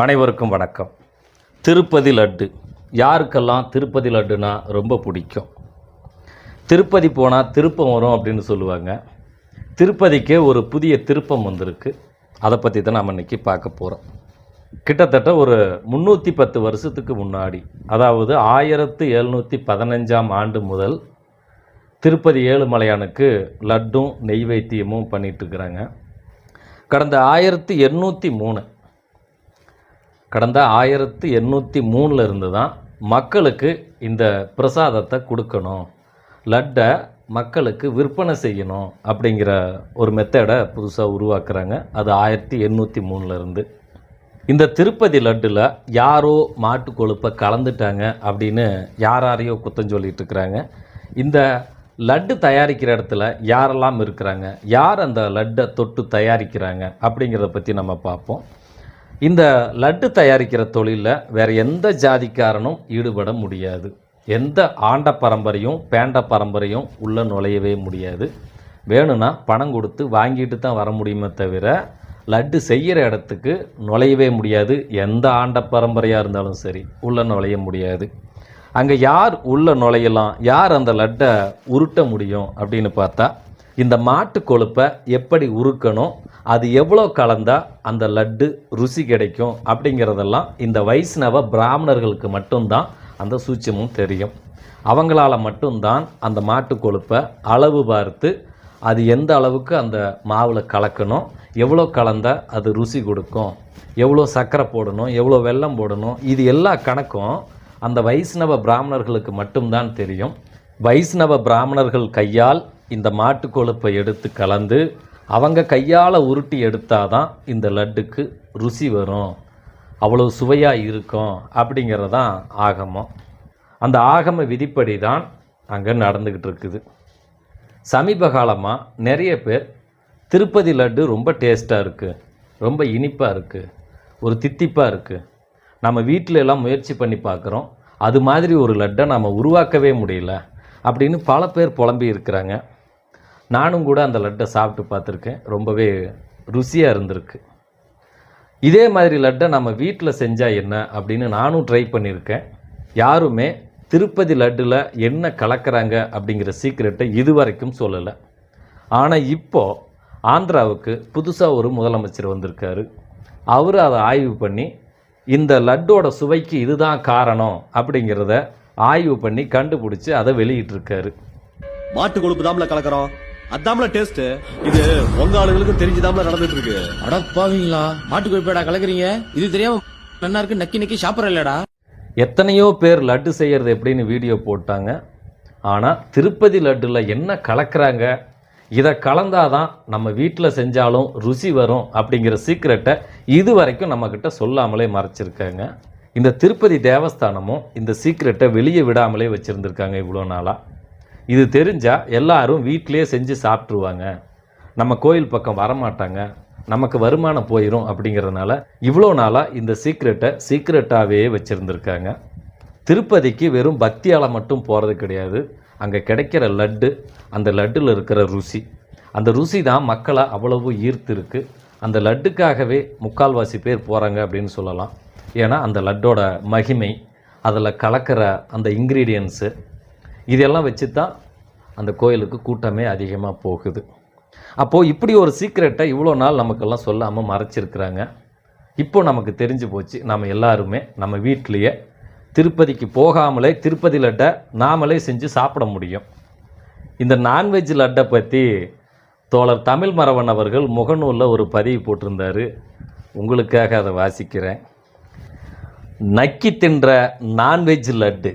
அனைவருக்கும் வணக்கம். திருப்பதி லட்டு. யாருக்கெல்லாம் திருப்பதி லட்டுனா ரொம்ப பிடிக்கும்? திருப்பதி போனால் திருப்பம் வரும் அப்படின்னு சொல்லுவாங்க. திருப்பதிக்கே ஒரு புதிய திருப்பம் வந்திருக்கு. அதை பற்றி தான் நம்ம இன்றைக்கி பார்க்க போகிறோம் கிட்டத்தட்ட ஒரு முந்நூற்றி பத்து வருஷத்துக்கு முன்னாடி அதாவது ஆயிரத்து எழுநூற்றி பதினஞ்சாம் ஆண்டு முதல் திருப்பதி ஏழுமலையானுக்கு லட்டும் நெய்வேத்தியமும் பண்ணிகிட்ருக்குறாங்க கடந்த ஆயிரத்தி எண்ணூற்றி மூணு கடந்த ஆயிரத்தி எண்ணூற்றி மூணில் இருந்து தான் மக்களுக்கு இந்த பிரசாதத்தை கொடுக்கணும். லட்டை மக்களுக்கு விற்பனை செய்யணும் அப்படிங்கிற ஒரு மெத்தடை புதுசாக உருவாக்குறாங்க. அது ஆயிரத்தி எண்ணூற்றி மூணுலேருந்து இந்த திருப்பதி லட்டில் யாரோ மாட்டு கொழுப்பை கலந்துட்டாங்க அப்படின்னு யார் யாரையோ குத்தம் சொல்லிட்டு இருக்கிறாங்க. இந்த லட்டு தயாரிக்கிற இடத்துல யாரெல்லாம் இருக்கிறாங்க? யார் அந்த லட்டை தொட்டு தயாரிக்கிறாங்க அப்படிங்கிறத பற்றி நம்ம பார்ப்போம். இந்த லட்டு தயாரிக்கிற தொழிலில் வேறு எந்த ஜாதிக்காரனும் ஈடுபட முடியாது. எந்த ஆண்ட பரம்பரையும் பேண்ட பரம்பரையும் உள்ளே நுழையவே முடியாது. வேணும்னா பணம் கொடுத்து வாங்கிட்டு தான் வர முடியுமே தவிர லட்டு செய்கிற இடத்துக்கு நுழையவே முடியாது. எந்த ஆண்ட பரம்பரையாக இருந்தாலும் சரி உள்ளே நுழைய முடியாது. அங்கே யார் உள்ளே நுழையலாம் யார் அந்த லட்டை உருட்ட முடியும் அப்படின்னு பார்த்தா இந்த மாட்டு கொழுப்பை எப்படி உருக்கணும் அது எவ்வளோ கலந்தால் அந்த லட்டு ருசி கிடைக்கும் அப்படிங்கிறதெல்லாம் இந்த வைஷ்ணவ பிராமணர்களுக்கு மட்டும்தான் அந்த சூட்சமும் தெரியும். அவங்களால மட்டும்தான் அந்த மாட்டு கொழுப்பை அளவு பார்த்து அது எந்த அளவுக்கு அந்த மாவில் கலக்கணும் எவ்வளோ கலந்தால் அது ருசி கொடுக்கும் எவ்வளோ சர்க்கரை போடணும் எவ்வளோ வெல்லம் போடணும் இது எல்லா கணக்கும் அந்த வைஷ்ணவ பிராமணர்களுக்கு மட்டும்தான் தெரியும். வைஷ்ணவ பிராமணர்கள் கையால் இந்த மாட்டு கொழுப்பை எடுத்து கலந்து அவங்க கையால் உருட்டி எடுத்தால் தான் இந்த லட்டுக்கு ருசி வரும். அவ்வளோ சுவையாக இருக்கும் அப்படிங்கிறதான் ஆகமம். அந்த ஆகம விதிப்படி தான் அங்கே நடந்துக்கிட்டு இருக்குது. சமீப காலமாக நிறைய பேர் திருப்பதி லட்டு ரொம்ப டேஸ்ட்டாக இருக்குது ரொம்ப இனிப்பாக இருக்குது ஒரு தித்திப்பாக இருக்குது நம்ம வீட்டில எல்லாம் முயற்சி பண்ணி பார்க்குறோம் அது மாதிரி ஒரு லட்டை நம்ம உருவாக்கவே முடியல அப்படின்னு பல பேர் புலம்பி இருக்கிறாங்க. நானும் கூட அந்த லட்டை சாப்பிட்டு பார்த்துருக்கேன். ரொம்பவே ருசியாக இருந்திருக்கு. இதே மாதிரி லட்டை நம்ம வீட்டில் செஞ்சால் என்ன அப்படின்னு நானும் ட்ரை பண்ணியிருக்கேன் யாருமே திருப்பதி லட்டில் என்ன கலக்கிறாங்க அப்படிங்கிற சீக்ரெட்டை இதுவரைக்கும் சொல்லலை. ஆனால் இப்போது ஆந்திராவுக்கு புதுசாக ஒரு முதலமைச்சர் வந்திருக்காரு. அவர் அதை ஆய்வு பண்ணி இந்த லட்டோட சுவைக்கு இதுதான் காரணம் அப்படிங்கிறத ஆய்வு பண்ணி கண்டுபிடிச்சி அதை வெளியிட்டிருக்காரு. மாட்டு கொழுப்பு தான் கலக்கிறோம். அதாம்ல டேஸ்ட் இது உங்க ஆளுகளுக்கும் தெரிஞ்சுதாம்ல நடந்துட்டு இருக்கு. அட பாவீங்களா? மாட்டு கொழுப்பேடா கலக்குறீங்க? இது தெரியாம நல்லா இருக்கு நக்கி நக்கி சாப்பிட்ற இல்லடா. எத்தனையோ பேர் லட்டு செய்கிறது எப்படின்னு வீடியோ போட்டாங்க. ஆனால் திருப்பதி லட்டில் என்ன கலக்கிறாங்க? இதை கலந்தாதான் நம்ம வீட்டில் செஞ்சாலும் ருசி வரும் அப்படிங்கிற சீக்ரெட்டை இது வரைக்கும் நம்மக்கிட்ட சொல்லாமலே மறைச்சிருக்காங்க. இந்த திருப்பதி தேவஸ்தானமும் இந்த சீக்ரெட்டை வெளியே விடாமலே வச்சுருந்துருக்காங்க இவ்வளோ நாளாக இது தெரிஞ்சால் எல்லாரும் வீட்டிலேயே செஞ்சு சாப்பிட்ருவாங்க நம்ம கோயில் பக்கம் வரமாட்டாங்க. நமக்கு வருமானம் போயிடும் அப்படிங்கிறதுனால இவ்வளோ நாளாக இந்த சீக்ரெட்டை சீக்ரெட்டாகவே வச்சுருந்துருக்காங்க. திருப்பதிக்கு வெறும் பக்தியால் மட்டும் போகிறது கிடையாது. அங்கே கிடைக்கிற லட்டு அந்த லட்டில் இருக்கிற ருசி. அந்த ருசி தான் மக்களை அவ்வளவு ஈர்த்திருக்கு. அந்த லட்டுக்காகவே முக்கால்வாசி பேர் போகிறாங்க அப்படின்னு சொல்லலாம். ஏன்னா அந்த லட்டோட மகிமை அதில் கலக்கிற அந்த இன்க்ரீடியன்ஸு இதெல்லாம் வச்சு தான் அந்த கோயிலுக்கு கூட்டமே அதிகமாக போகுது. அப்போது இப்படி ஒரு சீக்ரெட்டை இவ்வளோ நாள் நமக்கெல்லாம் சொல்லாமல் மறைச்சிருக்கிறாங்க. இப்போ நமக்கு தெரிஞ்சு போச்சு நம்ம எல்லாருமே நம்ம வீட்டிலையே திருப்பதிக்கு போகாமலே திருப்பதி லட்டை நாமளே செஞ்சு சாப்பிட முடியும். இந்த நான்வெஜ் லட்டை பற்றி தோழர் தமிழ் மரவன் அவர்கள் முகநூலில் ஒரு பதிவு போட்டிருந்தாரு. உங்களுக்காக அதை வாசிக்கிறேன். நக்கி தின்ற நான்வெஜ் லட்டு.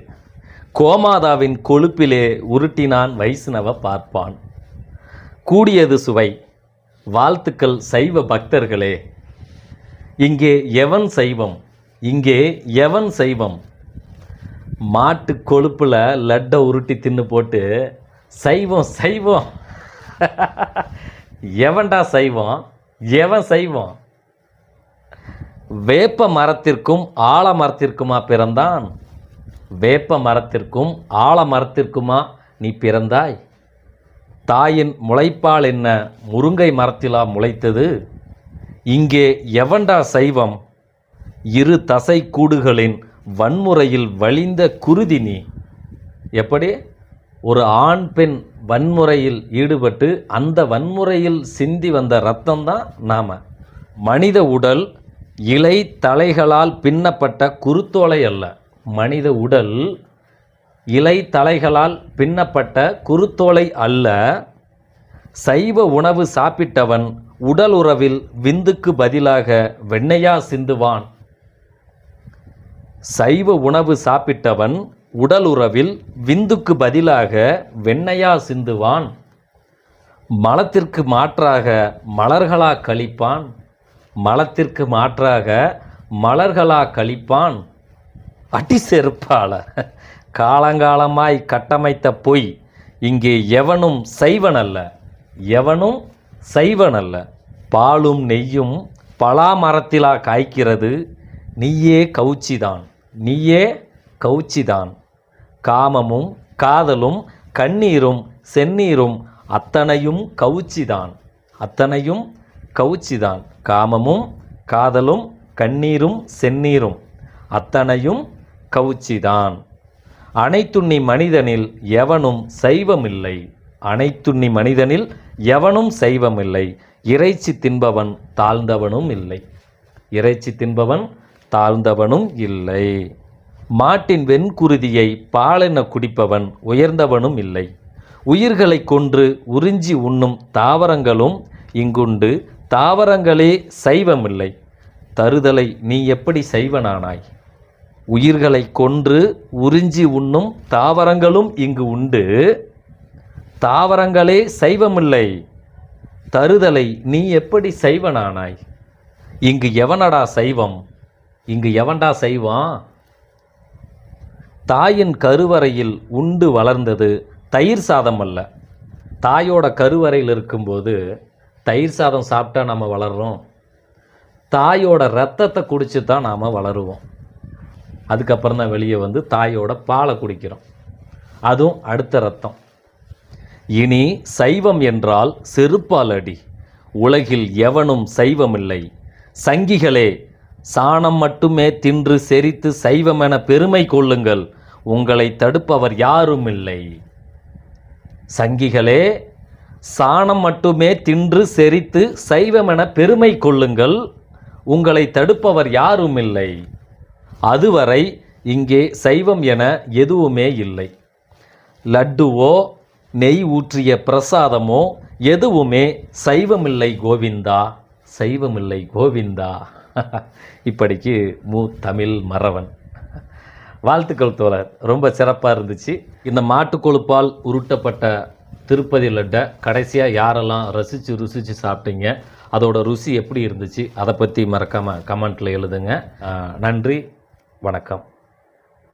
கோமாதாவின் கொழுப்பிலே உருட்டினான் வைஷ்ணவ பார்ப்பான். கூடியது சுவை. வாழ்த்துக்கள் சைவ பக்தர்களே. இங்கே எவன் சைவம்? இங்கே எவன் சைவம்? மாட்டு கொழுப்பில் லட்டை உருட்டி தின்னு போட்டு சைவம் சைவம். எவன்டா சைவம்? எவன் சைவம்? வேப்ப மரத்திற்கும் ஆலமரத்திற்குமா பிறந்தான்? வேப்ப மரத்திற்கும் ஆலமரத்திற்குமா நீ பிறந்தாய்? தாயின் முளைப்பால் என்ன முருங்கை மரத்திலா முளைத்தது? இங்கே எவண்டா சைவம்? இரு தசை கூடுகளின் வன்முறையில் வழிந்த குருதி நீ. எப்படி? ஒரு ஆண் பெண் வன்முறையில் ஈடுபட்டு அந்த வன்முறையில் சிந்தி வந்த ரத்தம்தான் நாம் நாம. மனித உடல் இலை தலைகளால் பின்னப்பட்ட குருத்தோலை அல்ல. மனித உடல் இலை தலைகளால் பின்னப்பட்ட குருத்தோலை அல்ல சைவ உணவு சாப்பிட்டவன் உடல் உறவில் விந்துக்கு பதிலாக வெண்ணையா சிந்துவான். சைவ உணவு சாப்பிட்டவன் உடல் உறவில் விந்துக்கு பதிலாக வெண்ணையா சிந்துவான். மலத்திற்கு மாற்றாக மலர்களா கழிப்பான். மலத்திற்கு மாற்றாக மலர்களா கழிப்பான். அடி செருப்பாளர் காலங்காலமாய் கட்டமைத்த பொய் இங்கே எவனும் செய்வனல்ல. எவனும் செய்வனல்ல. பாலும் நெய்யும் பலாமரத்திலா காய்க்கிறது. நீயே கவுச்சிதான். நீயே கவுச்சிதான். காமமும் காதலும் கண்ணீரும் செந்நீரும் அத்தனையும் கவுச்சிதான். அத்தனையும் கவுச்சிதான். காமமும் காதலும் கண்ணீரும் செந்நீரும் அத்தனையும் கவுச்சிதான். அனைத்துண்ணி மனிதனில் எவனும் சைவமில்லை. அனைத்துண்ணி மனிதனில் எவனும் சைவமில்லை. இறைச்சி தின்பவன் தாழ்ந்தவனும் இல்லை. இறைச்சி தின்பவன் தாழ்ந்தவனும் இல்லை. மாட்டின் வெண்குருதியை பாலென குடிப்பவன் உயர்ந்தவனும் இல்லை. உயிர்களை கொன்று உறிஞ்சி உண்ணும் தாவரங்களும் இங்குண்டு. தாவரங்களே சைவமில்லை. தருதலை நீ எப்படி சைவனானாய்? உயிர்களை கொன்று உறிஞ்சி உண்ணும் தாவரங்களும் இங்கு உண்டு. தாவரங்களே சைவமில்லை. தருதலை நீ எப்படி சைவனானாய்? இங்கு எவனடா சைவம்? இங்கு எவன்டா செய்வான் தாயின் கருவறையில் உண்டு வளர்ந்தது தயிர் சாதம் அல்ல தாயோட கருவறையில் இருக்கும்போது தயிர் சாதம் சாப்பிட்டா நம்ம வளர்றோம். தாயோட ரத்தத்தை குடிச்சு தான் நாம் வளருவோம். அதுக்கப்புறம் தான் வெளியே வந்து தாயோட பாலை குடிக்கிறோம். அதுவும் அடுத்த ரத்தம். இனி சைவம் என்றால் செருப்பால் அடி. உலகில் எவனும் சைவமில்லை. சங்கிகளே சாணம் மட்டுமே தின்று செரித்து சைவம் என பெருமை கொள்ளுங்கள். உங்களை தடுப்பவர் யாரும் இல்லை சங்கிகளே சாணம் மட்டுமே தின்று செரித்து சைவம் என பெருமை கொள்ளுங்கள். உங்களை தடுப்பவர் யாரும் இல்லை அதுவரை இங்கே சைவம் என எதுவுமே இல்லை. லட்டுவோ நெய் ஊற்றிய பிரசாதமோ எதுவுமே சைவமில்லை கோவிந்தா சைவமில்லை கோவிந்தா. இப்படிக்கு மு தமிழ் மறவன். வாழ்த்துக்கள் தோழர் ரொம்ப சிறப்பாக இருந்துச்சு. இந்த மாட்டுக்கொழுப்பால் உருட்டப்பட்ட திருப்பதி லட்டை கடைசியாக யாரெல்லாம் ரசித்து ருசித்து சாப்பிட்டீங்க அதோட ருசி எப்படி இருந்துச்சு அதை பற்றி மறக்காமல் கமெண்ட்டில் எழுதுங்க. நன்றி. வணக்கம்.